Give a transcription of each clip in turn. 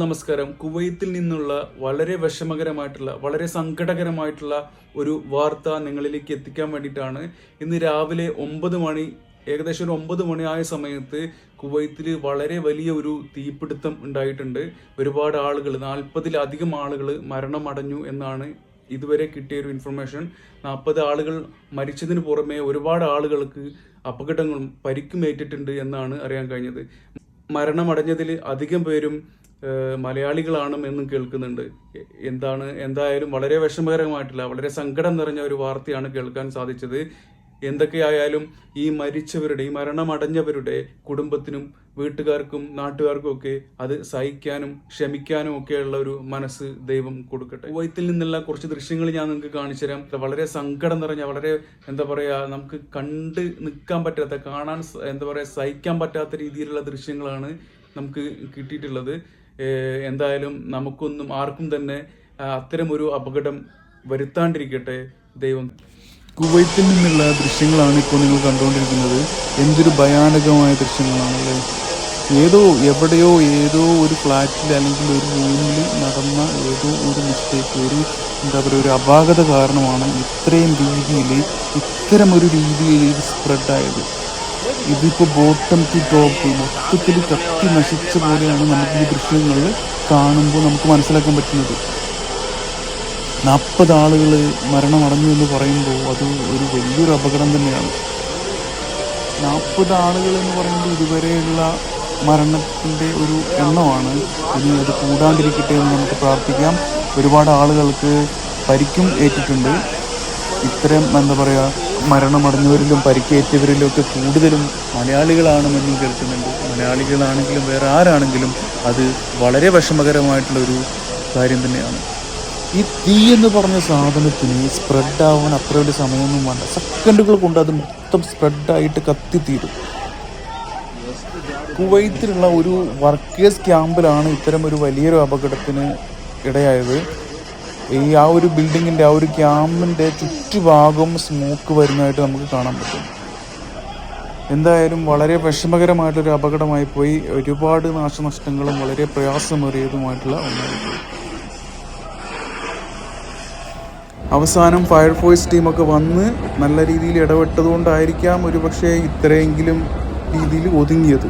നമസ്കാരം. കുവൈത്തിൽ നിന്നുള്ള വളരെ വിഷമകരമായിട്ടുള്ള വളരെ സങ്കടകരമായിട്ടുള്ള ഒരു വാർത്ത നിങ്ങളിലേക്ക് എത്തിക്കാൻ വേണ്ടിയിട്ടാണ് ഇന്ന് രാവിലെ ഒമ്പത് മണി ഏകദേശം ഒരു ഒമ്പത് മണി ആയ സമയത്ത് കുവൈത്തിൽ വളരെ വലിയ ഒരു തീപിടുത്തം ഉണ്ടായിട്ടുണ്ട്. ഒരുപാട് ആളുകൾ നാൽപ്പതിലധികം ആളുകൾ മരണമടഞ്ഞു എന്നാണ് ഇതുവരെ കിട്ടിയ ഒരു ഇൻഫർമേഷൻ നാൽപ്പത് ആളുകൾ മരിച്ചതിന് പുറമെ ഒരുപാട് ആളുകൾക്ക് അപകടങ്ങളും പരിക്കും ഏറ്റിട്ടുണ്ട് എന്നാണ് അറിയാൻ കഴിഞ്ഞത്. മരണമടഞ്ഞതിൽ അധികം പേരും മലയാളികളാണ് എന്നും കേൾക്കുന്നുണ്ട്. എന്താണ് എന്തായാലും വളരെ വിഷമകരമായിട്ടുള്ള വളരെ സങ്കടം നിറഞ്ഞ ഒരു വാർത്തയാണ് കേൾക്കാൻ സാധിച്ചത്. എന്തൊക്കെയായാലും ഈ മരിച്ചവരുടെ ഈ മരണമടഞ്ഞവരുടെ കുടുംബത്തിനും വീട്ടുകാർക്കും നാട്ടുകാർക്കും ഒക്കെ അത് സഹിക്കാനും ക്ഷമിക്കാനും ഒക്കെയുള്ള ഒരു മനസ്സ് ദൈവം കൊടുക്കട്ടെ. വൈത്തിൽ നിന്നുള്ള കുറച്ച് ദൃശ്യങ്ങൾ ഞാൻ നിങ്ങൾക്ക് കാണിച്ചു തരാം. വളരെ സങ്കടം നിറഞ്ഞ വളരെ എന്താ പറയാ നമുക്ക് കണ്ട് നിൽക്കാൻ പറ്റാത്ത കാണാൻ എന്താ പറയാ സഹിക്കാൻ പറ്റാത്ത രീതിയിലുള്ള ദൃശ്യങ്ങളാണ് നമുക്ക് കിട്ടിയിട്ടുള്ളത്. എന്തായാലും നമുക്കൊന്നും ആർക്കും തന്നെ അത്തരമൊരു അപകടം വരുത്താണ്ടിരിക്കട്ടെ ദൈവം. കുവൈത്തിൽ നിന്നുള്ള ദൃശ്യങ്ങളാണ് ഇപ്പോൾ നിങ്ങൾ കണ്ടുകൊണ്ടിരിക്കുന്നത്. എന്തൊരു ഭയാനകമായ ദൃശ്യങ്ങളാണല്ലേ? ഏതോ എവിടെയോ ഏതോ ഒരു ഫ്ലാറ്റിൽ അല്ലെങ്കിൽ ഒരു റൂമിൽ നടന്ന ഏതോ ഒരു മിസ്റ്റേക്ക് ഒരു എന്താ പറയുക ഒരു അപാകത കാരണമാണ് ഇത്രയും രീതിയിൽ ഇത്തരം ഒരു രീതിയിൽ ഇത് സ്പ്രെഡായത് ഇതിപ്പോൾ ബോട്ടം ടു ടോപ്പ് മൊത്തത്തിൽ കത്തി നശിച്ച പോലെയാണ് നമുക്ക് ഈ ദൃശ്യങ്ങളിൽ കാണുമ്പോൾ നമുക്ക് മനസ്സിലാക്കാൻ പറ്റുന്നത്. നാൽപ്പത് ആളുകൾ മരണമടഞ്ഞു എന്ന് പറയുമ്പോൾ അത് ഒരു വലിയൊരു അപകടം തന്നെയാണ്. നാൽപ്പത് ആളുകൾ എന്ന് പറയുമ്പോൾ ഇതുവരെയുള്ള മരണത്തിന്റെ ഒരു എണ്ണമാണ്. ഇനി അത് കൂടാണ്ടിരിക്കട്ടെ എന്ന് നമുക്ക് പ്രാർത്ഥിക്കാം. ഒരുപാട് ആളുകൾക്ക് പരിക്കും ഏറ്റിട്ടുണ്ട്. ഇത്തരം എന്താ പറയുക മരണമടഞ്ഞവരിലും പരിക്കേറ്റവരിലും ഒക്കെ കൂടുതലും മലയാളികളാണെന്നും കേൾക്കുന്നുണ്ട്. മലയാളികളാണെങ്കിലും വേറെ ആരാണെങ്കിലും അത് വളരെ വിഷമകരമായിട്ടുള്ള ഒരു കാര്യം തന്നെയാണ്. ഈ തീ എന്ന് പറഞ്ഞ സാധനത്തിന് സ്പ്രെഡ് ആവാൻ അത്ര വലിയ സമയമൊന്നും വേണ്ട. സെക്കൻഡുകൾ കൊണ്ട് അത് മൊത്തം സ്പ്രെഡായിട്ട് കത്തിത്തീരും. കുവൈത്തിലുള്ള ഒരു വർക്കേഴ്സ് ക്യാമ്പിലാണ് ഇത്തരം ഒരു വലിയൊരു അപകടത്തിന് ഇടയായത്. ഈ ആ ഒരു ബിൽഡിങ്ങിന്റെ ആ ഒരു ക്യാമ്പിന്റെ ചുറ്റുഭാഗം സ്മോക്ക് വരുന്നതായിട്ട് നമുക്ക് കാണാൻ പറ്റും. എന്തായാലും വളരെ വിഷമകരമായിട്ടൊരു അപകടമായി പോയി. ഒരുപാട് നാശനഷ്ടങ്ങളും വളരെ പ്രയാസമേറിയതുമായിട്ടുള്ള ഒന്നായി അവസാനം ഫയർഫോഴ്സ് ടീമൊക്കെ വന്ന് നല്ല രീതിയിൽ ഇടപെട്ടതുകൊണ്ടായിരിക്കാം ഒരു പക്ഷേ ഇത്രയെങ്കിലും രീതിയിൽ ഒതുങ്ങിയത്.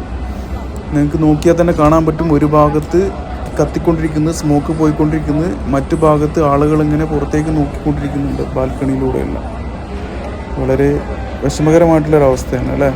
നിങ്ങൾക്ക് നോക്കിയാൽ തന്നെ കാണാൻ പറ്റും ഒരു ഭാഗത്ത് കത്തിക്കൊണ്ടിരിക്കുന്നത് സ്മോക്ക് പോയിക്കൊണ്ടിരിക്കുന്നത് മറ്റു ഭാഗത്ത് ആളുകൾ ഇങ്ങനെ പുറത്തേക്ക് നോക്കിക്കൊണ്ടിരിക്കുന്നുണ്ട് ബാൽക്കണിയിലൂടെയെല്ലാം. വളരെ വിഷമകരമായിട്ടുള്ളൊരവസ്ഥയാണ് അല്ലേ?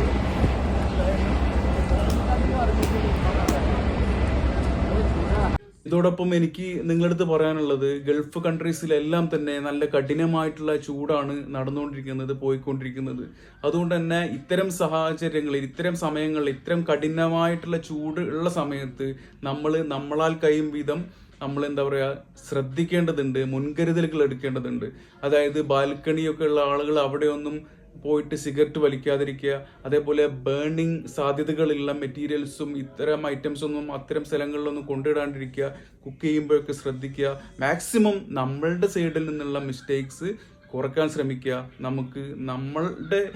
ഇതോടൊപ്പം എനിക്ക് നിങ്ങളടുത്ത് പറയാനുള്ളത് ഗൾഫ് കൺട്രീസിലെല്ലാം തന്നെ നല്ല കഠിനമായിട്ടുള്ള ചൂടാണ് നടന്നുകൊണ്ടിരിക്കുന്നത് പോയിക്കൊണ്ടിരിക്കുന്നത്. അതുകൊണ്ട് തന്നെ ഇത്തരം സാഹചര്യങ്ങളിൽ ഇത്തരം സമയങ്ങളിൽ ഇത്തരം കഠിനമായിട്ടുള്ള ചൂട് ഉള്ള സമയത്ത് നമ്മൾ നമ്മളാൽ കഴിയും വിധം നമ്മൾ എന്താ പറയുക ശ്രദ്ധിക്കേണ്ടതുണ്ട് മുൻകരുതലുകൾ എടുക്കേണ്ടതുണ്ട്. അതായത് ബാൽക്കണിയൊക്കെ ഉള്ള ആളുകൾ അവിടെയൊന്നും പോയിട്ട് സിഗരറ്റ് വലിക്കാതിരിക്കുക അതേപോലെ ബേണിങ് സാധ്യതകളുള്ള മെറ്റീരിയൽസും ഇത്തരം ഐറ്റംസ് ഒന്നും അത്തരം സ്ഥലങ്ങളിലൊന്നും കൊണ്ടിടാണ്ടിരിക്കുക കുക്ക് ചെയ്യുമ്പോഴൊക്കെ ശ്രദ്ധിക്കുക. മാക്സിമം നമ്മളുടെ സൈഡിൽ നിന്നുള്ള മിസ്റ്റേക്സ് കുറയ്ക്കാൻ ശ്രമിക്കുക. നമുക്ക് നമ്മളുടെ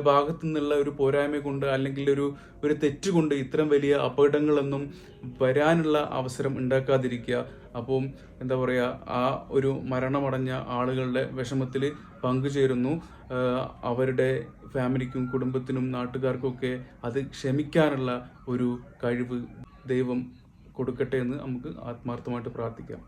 ഭാഗത്തു നിന്നുള്ള ഒരു പോരായ്മ കൊണ്ട് അല്ലെങ്കിൽ ഒരു ഒരു തെറ്റ് കൊണ്ട് ഇത്തരം വലിയ അപകടങ്ങളൊന്നും വരാനുള്ള അവസരം ഉണ്ടാക്കാതിരിക്കുക. അപ്പം എന്താ പറയുക ആ ഒരു മരണമടഞ്ഞ ആളുകളുടെ വിഷമത്തിൽ പങ്കുചേരുന്നു. അവരുടെ ഫാമിലിക്കും കുടുംബത്തിനും നാട്ടുകാർക്കൊക്കെ അത് ക്ഷമിക്കാനുള്ള ഒരു കഴിവ് ദൈവം കൊടുക്കട്ടെ എന്ന് നമുക്ക് ആത്മാർത്ഥമായിട്ട് പ്രാർത്ഥിക്കാം.